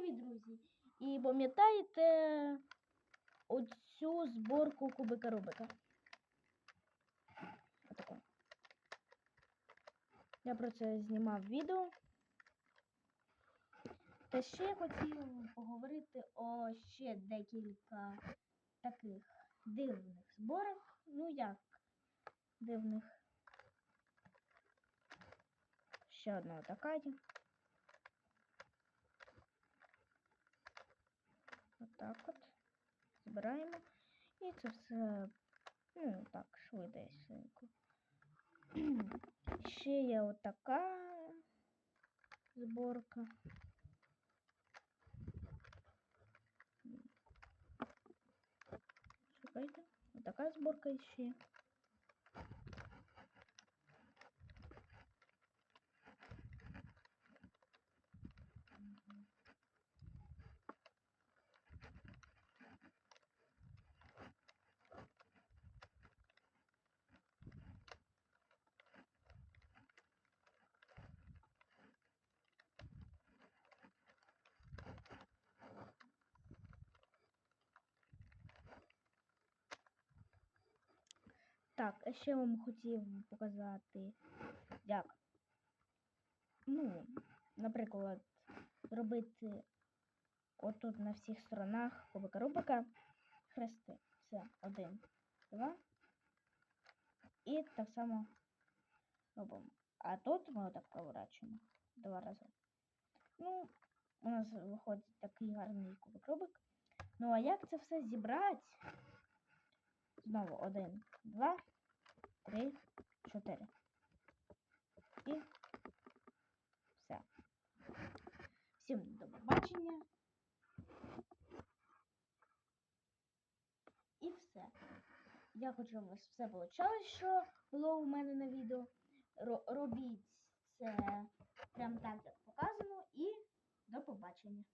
привіт, друзі! І пам'ятаєте оцю зборку кубика Рубика? Отаку. Я про це знімав відео. Та ще я хотів поговорити о ще декілька таких дивних зборок. Ну як дивних. Ще одна така. є. Отак от. Збираємо. І це все, ну, так, швидесенько. Ще є отака зборка. Чекайте, отака зборка ще. Так, а ще вам хотів показати, як, ну, наприклад, зробити отут на всіх сторонах кубика Рубика хрести. Все, один, два. І так само робимо. А тут ми отак поворачуємо два рази. Ну, у нас виходить такий гарний кубик Рубик. Ну, а як це все зібрати? Знову один, два, три, чотири. І все. Всім до побачення. І все. Я хочу, щоб у вас все вийшло, що було у мене на відео. Робіть це прям так, як показано, і до побачення.